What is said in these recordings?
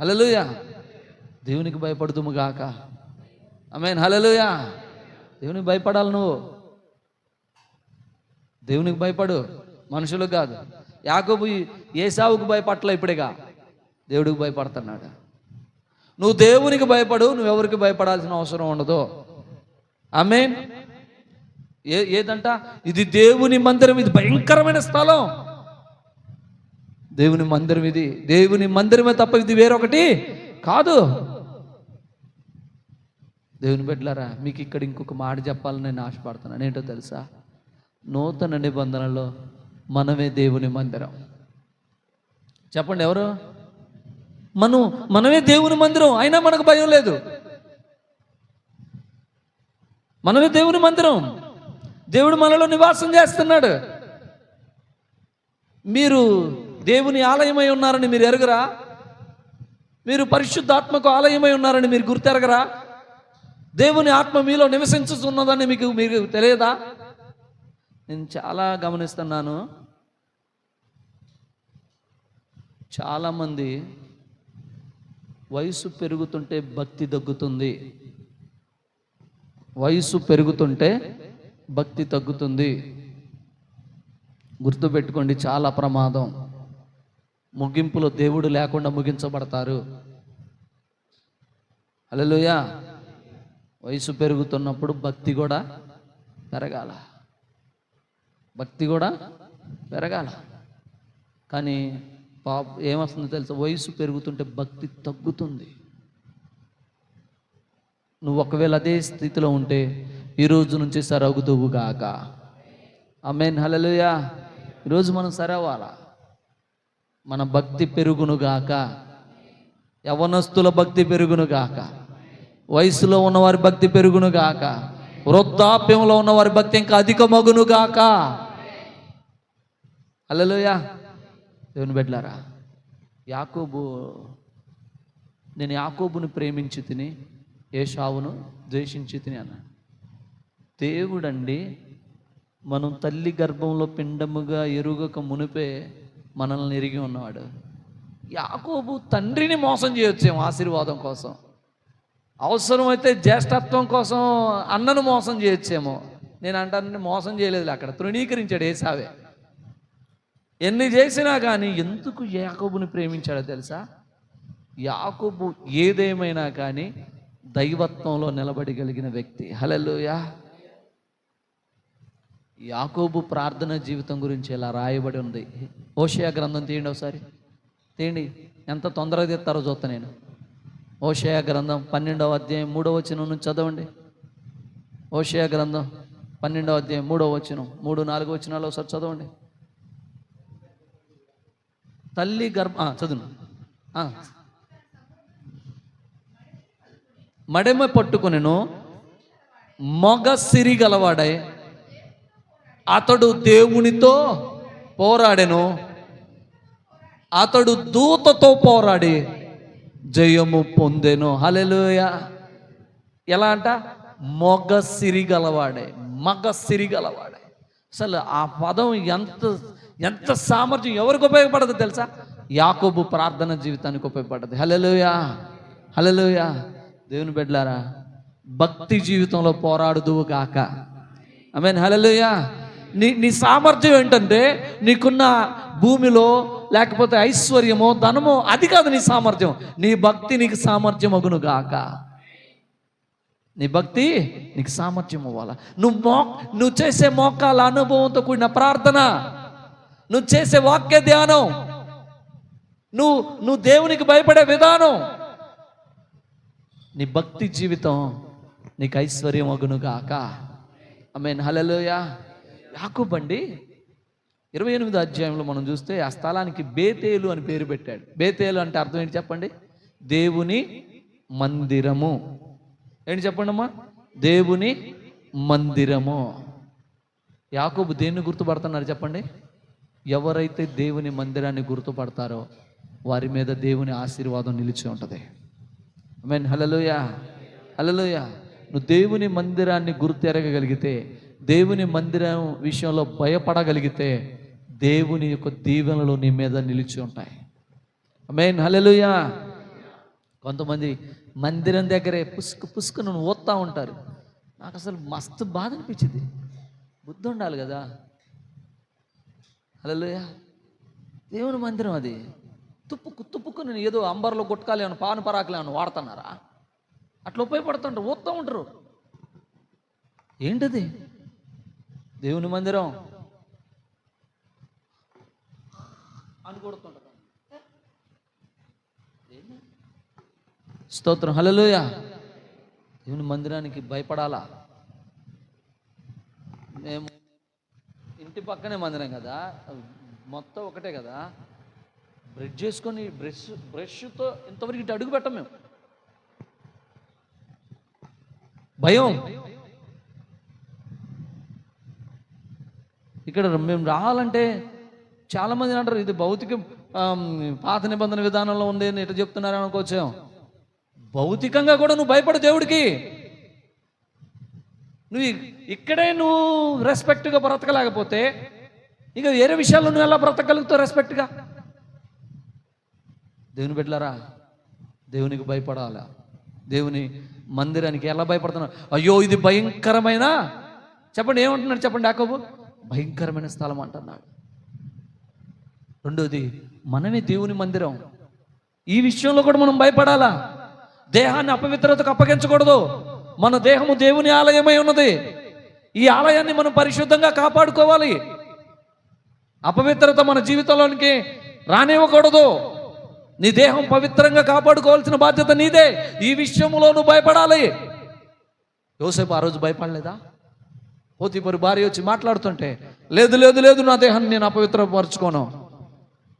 హలలుయా దేవునికి భయపడుతుము గాక. మీన్ హలలుయా దేవునికి భయపడాలి నువ్వు. దేవునికి భయపడు మనుషులకు కాదు. యాకబు ఏసావుకు భయపడలే ఇప్పుడేగా. దేవుడికి భయపడుతున్నాడు. నువ్వు దేవునికి భయపడు నువ్వెవరికి భయపడాల్సిన అవసరం ఉండదు. ఆమెన్. ఏ ఏదంట? ఇది దేవుని మందిరం ఇది భయంకరమైన స్థలం. దేవుని మందిరం ఇది. దేవుని మందిరమే తప్ప ఇది వేరొకటి కాదు. దేవుని బిడ్డలారా మీకు ఇక్కడ ఇంకొక మాట చెప్పాలని నేను ఆశపడుతున్నాను. ఏంటో తెలుసా? నూతన నిబంధనలో మనమే దేవుని మందిరం. చెప్పండి ఎవరు? మనం మనమే దేవుని మందిరం. అయినా మనకు భయం లేదు. మనమే దేవుని మందిరం. దేవుడు మనలో నివాసం చేస్తున్నాడు. మీరు దేవుని ఆలయమై ఉన్నారని మీరు ఎరగరా? మీరు పరిశుద్ధాత్మకు ఆలయమై ఉన్నారని మీరు గుర్తెరగరా? దేవుని ఆత్మ మీలో నివసించుతున్నదని మీకు మీకు తెలియదా? నేను చాలా గమనిస్తున్నాను. చాలామంది వయసు పెరుగుతుంటే భక్తి తగ్గుతుంది. వయసు పెరుగుతుంటే భక్తి తగ్గుతుంది. గుర్తుపెట్టుకోండి చాలా ప్రమాదం. ముగింపులో దేవుడు లేకుండా ముగించబడతారు. అలలోయ వయసు పెరుగుతున్నప్పుడు భక్తి కూడా పెరగాల. భక్తి కూడా పెరగాల. కానీ పాప ఏమొస్తుందో తెలుసా? వయసు పెరుగుతుంటే భక్తి తగ్గుతుంది. నువ్వు ఒకవేళ అదే స్థితిలో ఉంటే ఈరోజు నుంచి సరగుదువుగాక ఆ అమేన్ హలలుయా ఈరోజు మనం సరవాలా? మన భక్తి పెరుగును గాక. యవనస్తుల భక్తి పెరుగునుగాక వయసులో ఉన్నవారి భక్తి పెరుగును గాక. వృద్ధాప్యంలో ఉన్నవారి భక్తి ఇంకా అధిక మగును గాక దేవుని బిడ్డలారా యాకోబు నేను యాకోబును ప్రేమించి తిని ఏషావును ద్వేషించి తిని అన్నాడు. దేవుడండి మనం తల్లి గర్భంలో పిండముగా ఎరుగక మునిపే మనల్ని ఎరిగి ఉన్నవాడు. యాకోబు తండ్రిని మోసం చేయొచ్చేమో ఆశీర్వాదం కోసం. అవసరమైతే జ్యేష్ఠత్వం కోసం అన్నను మోసం చేయొచ్చేమో. నేను అంటాను మోసం చేయలేదు అక్కడ. తృణీకరించాడు ఏసావే. ఎన్ని చేసినా కానీ ఎందుకు యాకోబుని ప్రేమించాడో తెలుసా? యాకోబు ఏదేమైనా కానీ దైవత్వంలో నిలబడగలిగిన వ్యక్తి. హలలుయా యాకోబు ప్రార్థన జీవితం గురించి ఇలా రాయబడి ఉంది. ఓషయా గ్రంథం తీయండి ఒకసారి. తీయండి. ఎంత తొందరగా తీస్తారో చూస్తా నేను. ఓషయా గ్రంథం పన్నెండవ అధ్యాయం మూడవ వచనం నుంచి చదవండి. ఓషయా గ్రంథం పన్నెండవ అధ్యాయం మూడవ వచనం. మూడు నాలుగు వచనాలు ఒకసారి చదవండి. తల్లి గర్భ చదువు మడమ పట్టుకొనెను మగ సిరి గలవాడై అతడు దేవునితో పోరాడెను. అతడు దూతతో పోరాడి జయము పొందెను. హలెలుయ ఎలా అంట? మొగ సిరిగలవాడే మగ సిరిగలవాడే అసలు ఆ పదం ఎంత ఎంత సామర్థ్యం ఎవరికి ఉపయోగపడదు తెలుసా? యాకోబు ప్రార్థన జీవితానికి ఉపయోగపడదు. హలెలుయా హలెలుయా దేవుని బిడ్డలారా భక్తి జీవితంలో పోరాడుదువు కాక ఐ మీన్ హలెలుయా నీ నీ సామర్థ్యం ఏంటంటే నీకున్న భూమిలో లేకపోతే ఐశ్వర్యమో ధనమో అది కాదు నీ సామర్థ్యం. నీ భక్తి నీకు సామర్థ్యం అగును గాక. నీ భక్తి నీకు సామర్థ్యం అవ్వాలా? నువ్వు మో నువ్వు చేసే మోకాల అనుభవంతో కూడిన ప్రార్థన నువ్వు చేసే వాక్య ధ్యానం నువ్వు నువ్వు దేవునికి భయపడే విధానం నీ భక్తి జీవితం నీకు ఐశ్వర్యం అగును గాక. ఐ మీన్ హలలోయా యాకూబండి ఇరవై ఎనిమిది అధ్యాయంలో మనం చూస్తే ఆ స్థలానికి బేతేలు అని పేరు పెట్టాడు. బేతేలు అంటే అర్థం ఏంటి చెప్పండి? దేవుని మందిరము. ఏంటి చెప్పండి అమ్మా? దేవుని మందిరము. యాకోబు దేన్ని గుర్తుపడుతున్నారు చెప్పండి? ఎవరైతే దేవుని మందిరాన్ని గుర్తుపడతారో వారి మీద దేవుని ఆశీర్వాదం నిలిచి ఉంటుంది. మీన్ హలలోయ హలలోయ నువ్వు దేవుని మందిరాన్ని గుర్తెరగగలిగితే దేవుని మందిరం విషయంలో భయపడగలిగితే దేవుని యొక్క దీవెనలు నీ మీద నిలిచి ఉంటాయి. మెయిన్ హలెలుయా కొంతమంది మందిరం దగ్గరే పుసుకు పుసుకు నన్ను ఓత్తా ఉంటారు. నాకు అసలు మస్తు బాధ అనిపించింది. బుద్ధి ఉండాలి కదా. హలోయ దేవుని మందిరం అది. తుప్పుకు తుప్పుకు నేను ఏదో అంబర్లో గుట్టకాలు పాను పరాకులు వాడుతున్నారా? అట్లా ఉపయోగపడుతుంటారు ఓత్తా ఉంటారు. ఏంటది? దేవుని మందిరం. అని కొడుతుంటారు. స్తోత్రం. హల్లెలూయా. దేవుని మందిరానికి భయపడాలా? మేము ఇంటి పక్కనే మందిరం కదా. మొత్తం ఒకటే కదా. బ్రష్ చేసుకొని బ్రష్ బ్రష్తో ఇంతవరకు ఇటు అడుగు పెట్టం మేము. భయం. ఇక్కడ మేము రావాలంటే చాలామంది అంటారు ఇది భౌతిక పాత నిబంధన విధానంలో ఉంది అని ఎట్లా చెప్తున్నారు అనుకోవచ్చాం. భౌతికంగా కూడా నువ్వు భయపడు దేవుడికి. నువ్వు ఇక్కడే నువ్వు రెస్పెక్ట్గా బ్రతకలేకపోతే ఇక వేరే విషయాల్లో నువ్వు ఎలా బ్రతకగలుగుతావు రెస్పెక్ట్గా దేవుని బిడ్డలారా దేవునికి భయపడాలా? దేవుని మందిరానికి ఎలా భయపడుతున్నావు? అయ్యో ఇది భయంకరమైన చెప్పండి ఏమంటున్నాడు చెప్పండి యాకోబు? భయంకరమైన స్థలం అంటున్నాడు. రెండోది మనమే దేవుని మందిరం. ఈ విషయంలో కూడా మనం భయపడాలా? దేహాన్ని అపవిత్రతకు అప్పగించకూడదు. మన దేహము దేవుని ఆలయమై ఉన్నది. ఈ ఆలయాన్ని మనం పరిశుద్ధంగా కాపాడుకోవాలి. అపవిత్రత మన జీవితంలోనికి రానివ్వకూడదు. నీ దేహం పవిత్రంగా కాపాడుకోవాల్సిన బాధ్యత నీదే. ఈ విషయంలో నువ్వు భయపడాలి. యోసేపు ఆ రోజు భయపడలేదా? పోతిపరి భార్య వచ్చి మాట్లాడుతుంటే లేదు లేదు లేదు నా దేహాన్ని నేను అపవిత్రపరచుకోను.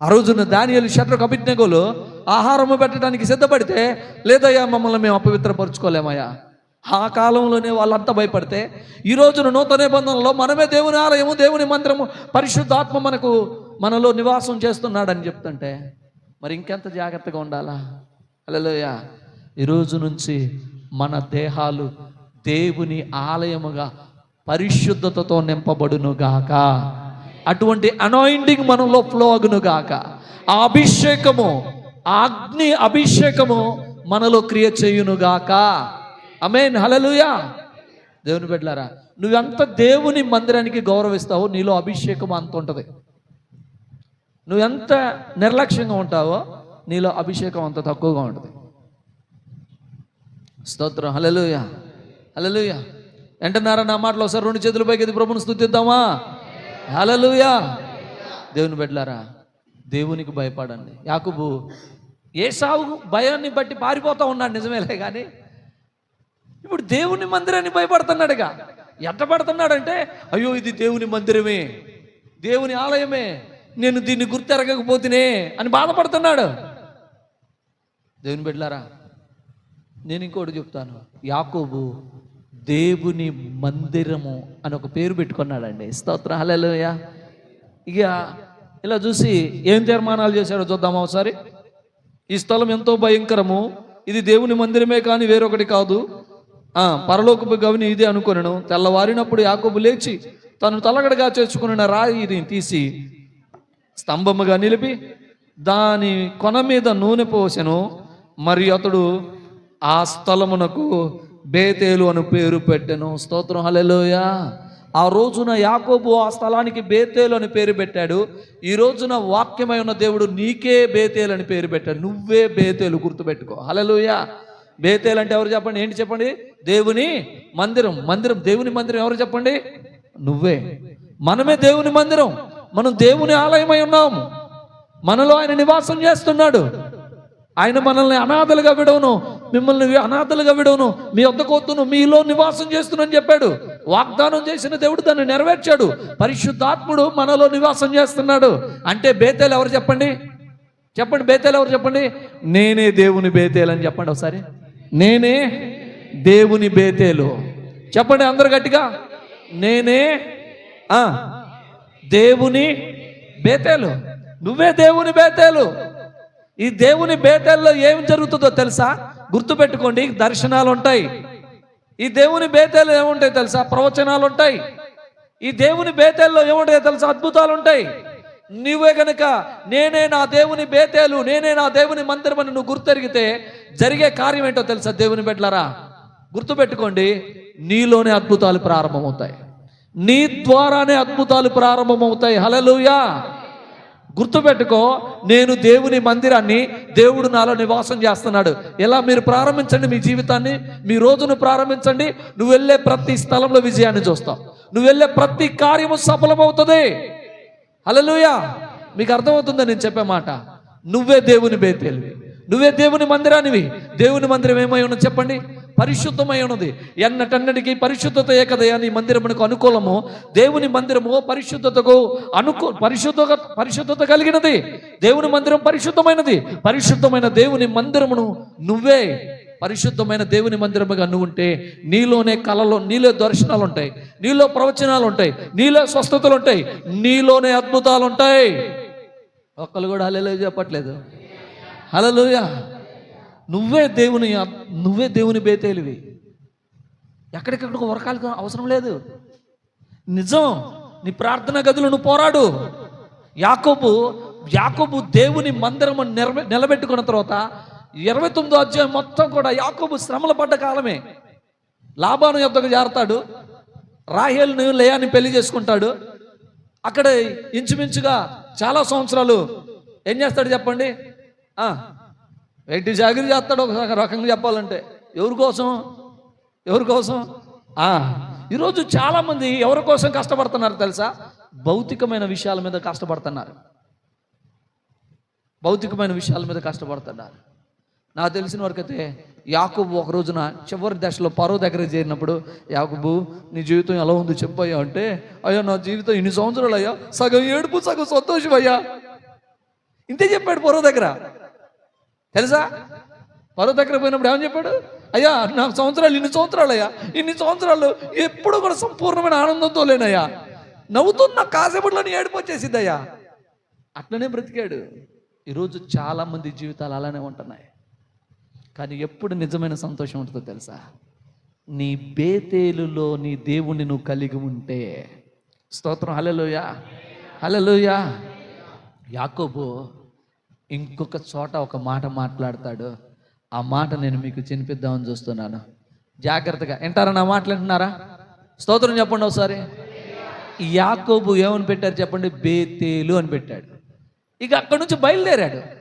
ఆ రోజున దానియలు షట్రకు అభిజ్ఞగోలు ఆహారము పెట్టడానికి సిద్ధపడితే లేదయ్యా మమ్మల్ని మేము అపవిత్రపరచుకోలేమయ్యా. ఆ కాలంలోనే వాళ్ళంతా భయపడితే ఈ రోజున నూతన నిబంధనలో మనమే దేవుని ఆలయము దేవుని మందిరము పరిశుద్ధాత్మ మనకు మనలో నివాసం చేస్తున్నాడని చెప్తుంటే మరి ఇంకెంత జాగ్రత్తగా ఉండాలా? అలలోయ ఈరోజు నుంచి మన దేహాలు దేవుని ఆలయముగా పరిశుద్ధతతో నింపబడును గాక. అటువంటి అనాయింటింగ్ మనలో ఫ్లో అగును గాక. ఆ అభిషేకము ఆ అగ్ని అభిషేకము మనలో క్రియ చేయును గాక. అమేన్ హలలుయా దేవుని బిడ్డలారా నువ్వెంత దేవుని మందిరానికి గౌరవిస్తావో నీలో అభిషేకం అంత ఉంటుంది. నువ్వు ఎంత నిర్లక్ష్యంగా ఉంటావో నీలో అభిషేకం అంత తక్కువగా ఉంటుంది. స్తోత్రం. హలలుయ హలలుయా వెంటన్నారా నా మాటలో? ఒకసారి రెండు చేతుల పైకి ఎత్తి ప్రభుని స్థుతిద్దామా? హలలుయా దేవుని బిడ్డలారా దేవునికి భయపడండి. యాకుబు ఏ సాగు భయాన్ని బట్టి పారిపోతా ఉన్నాడు నిజమేలే కానీ ఇప్పుడు దేవుని మందిరాన్ని భయపడుతున్నాడుగా. ఎట్ట పడుతున్నాడంటే అయ్యో ఇది దేవుని మందిరమే దేవుని ఆలయమే నేను దీన్ని గుర్తెరగకపోతేనే అని బాధపడుతున్నాడు. దేవుని బిడ్డలారా నేను ఇంకోటి చెప్తాను. యాకోబు దేవుని మందిరము అని ఒక పేరు పెట్టుకున్నాడండి. స్తోత్ర హల్లెలూయ. ఇక ఇలా చూసి ఏం తీర్మానాలు చేశాడో చూద్దామా ఒకసారి? ఈ స్థలం ఎంతో భయంకరము. ఇది దేవుని మందిరమే కానీ వేరొకటి కాదు. పరలోకపు గవిని ఇదే అనుకొనను. తెల్లవారినప్పుడు యాకోబు లేచి తను తలగడగా చేసుకున్న రాయిని తీసి స్తంభముగా నిలిపి దాని కొన మీద నూనె పోసెను. మరి అతడు ఆ స్థలమునకు బేతేలు అని పేరు పెట్టెను. స్తోత్రం హలెలోయ ఆ రోజున యాకోబు ఆ స్థలానికి బేతేలు అని పేరు పెట్టాడు. ఈ రోజున వాక్యమై ఉన్న దేవుడు నీకే బేతేలు అని పేరు పెట్టాడు. నువ్వే బేతేలు గుర్తుపెట్టుకో. హలలోయ బేతేలు అంటే ఎవరు చెప్పండి? ఏంటి చెప్పండి? దేవుని మందిరం. మందిరం. దేవుని మందిరం ఎవరు చెప్పండి? నువ్వే. మనమే దేవుని మందిరం. మనం దేవుని ఆలయమై ఉన్నాము మనలో ఆయన నివాసం చేస్తున్నాడు. ఆయన మనల్ని అనాథలుగా విడవను. మిమ్మల్ని అనాథలుగా విడవను. మీ వద్దకొద్దును మీలో నివాసం చేస్తునని చెప్పాడు. వాగ్దానం చేసిన దేవుడు దాన్ని నెరవేర్చాడు. పరిశుద్ధాత్ముడు మనలో నివాసం చేస్తున్నాడు. అంటే బేతేలు ఎవరు చెప్పండి? చెప్పండి బేతేలు ఎవరు చెప్పండి? నేనే దేవుని బేతేలు అని చెప్పండి ఒకసారి. నేనే దేవుని బేతేలు. చెప్పండి అందరు గట్టిగా. నేనే దేవుని బేతేలు. నువ్వే దేవుని బేతేలు. ఈ దేవుని బేతేల్లో ఏం జరుగుతుందో తెలుసా? గుర్తుపెట్టుకోండి దర్శనాలు ఉంటాయి ఈ దేవుని బేతేలు ఏముంటాయి తెలుసా? ప్రవచనాలు ఉంటాయి ఈ దేవుని బేతేల్లో ఏముంటాయో తెలుసా? అద్భుతాలు ఉంటాయి నువ్వే గనక నేనే నా దేవుని బేతేలు నేనే నా దేవుని మందిరం అని నువ్వు గుర్తెరిగితే జరిగే కార్యం ఏంటో తెలుసా దేవుని బిడ్డలారా? గుర్తుపెట్టుకోండి నీలోనే అద్భుతాలు ప్రారంభమవుతాయి. నీ ద్వారానే అద్భుతాలు ప్రారంభమవుతాయి. హలలుయా గుర్తుపెట్టుకో నేను దేవుని మందిరాన్ని దేవుడు నాలో నివాసం చేస్తున్నాడు. ఎలా? మీరు ప్రారంభించండి మీ జీవితాన్ని మీ రోజును ప్రారంభించండి. నువ్వు వెళ్ళే ప్రతి స్థలంలో విజయాన్ని చూస్తావు నువ్వు వెళ్ళే ప్రతి కార్యము సఫలమవుతుంది. హల్లెలూయా! మీకు అర్థమవుతుందా నేను చెప్పే మాట? నువ్వే దేవుని బేతేలివి. నువ్వే దేవుని మందిరానివి. దేవుని మందిరం ఏమై ఉన్నా చెప్పండి. పరిశుద్ధమై ఉన్నది ఎన్నటన్నటికీ పరిశుద్ధత ఏకదయా? నీ మందిరమునకు అనుకూలము. దేవుని మందిరము పరిశుద్ధతకు అనుకూ పరిశుద్ధ పరిశుద్ధత కలిగినది. దేవుని మందిరం పరిశుద్ధమైనది. పరిశుద్ధమైన దేవుని మందిరమును నువ్వే పరిశుద్ధమైన దేవుని మందిరముగా నువ్వు ఉంటే నీలోనే కళలు నీలో దర్శనాలు ఉంటాయి నీలో ప్రవచనాలు ఉంటాయి నీలో స్వస్థతలు ఉంటాయి నీలోనే అద్భుతాలు ఉంటాయి ఒక్కరు కూడా హలో చెప్పట్లేదు. హలోయ నువ్వే దేవుని నువ్వే దేవుని బేతేలివి. ఎక్కడికెక్కడికి ఉరకాలకు అవసరం లేదు. నిజం నీ ప్రార్థన గదులు నువ్వు పోరాడు. యాకోబు యాకోబు దేవుని మందిరము నిలబె నిలబెట్టుకున్న తర్వాత ఇరవై తొమ్మిదో అధ్యాయం మొత్తం కూడా యాకోబు శ్రమల పడ్డ కాలమే. లాభాను యొక్కకు జారుతాడు. రాహేల్ని లేయాన్ని పెళ్ళి చేసుకుంటాడు. అక్కడ ఇంచుమించుగా చాలా సంవత్సరాలు. ఏం చేస్తాడు చెప్పండి? ఏంటి జాగ్రత్త జాగిరి చేస్తాడు ఒక రకంగా చెప్పాలంటే. ఎవరి కోసం? ఎవరి కోసం? ఈరోజు చాలామంది ఎవరి కోసం కష్టపడుతున్నారు తెలుసా? భౌతికమైన విషయాల మీద కష్టపడుతున్నారు. భౌతికమైన విషయాల మీద కష్టపడుతున్నారు. నాకు తెలిసిన వరకైతే యాకబు ఒక రోజున చివరి దశలో పరో దగ్గర చేరినప్పుడు యాకబు నీ జీవితం ఎలా ఉందో చెప్పయ్యా అంటే అయ్యా నా జీవితం ఇన్ని సంవత్సరాలు అయ్యా. సగం ఏడుపు సగం సంతోషం అయ్యా. ఇంతే చెప్పాడు పరో దగ్గర. తెలుసా? పరో దగ్గర పోయినప్పుడు ఏమని చెప్పాడు? అయ్యా నాకు సంవత్సరాలు ఇన్ని సంవత్సరాలు అయ్యా ఇన్ని సంవత్సరాలు ఎప్పుడు కూడా సంపూర్ణమైన ఆనందంతో లేనయ్యా. నవ్వుతున్న కాసేపట్లోనే ఏడుపు అయ్యా అట్లనే బ్రతికాడు. ఈరోజు చాలామంది జీవితాలు అలానే ఉంటున్నాయి. కానీ ఎప్పుడు నిజమైన సంతోషం ఉంటుందో తెలుసా? నీ బేతేలులో నీ దేవుణ్ణి నువ్వు కలిగి ఉంటే. స్తోత్రం. హలలోయ హలలోయ యాకోబో ఇంకొక చోట ఒక మాట మాట్లాడతాడు. ఆ మాట నేను మీకు చినిపిద్దామని చూస్తున్నాను. జాగ్రత్తగా వింటారా నా మాటలు వింటున్నారా? స్తోత్రం చెప్పండి ఒకసారి. యాకోబు ఏమని పెట్టారు చెప్పండి? బేతేలు అని పెట్టాడు. ఇక అక్కడి నుంచి బయలుదేరాడు.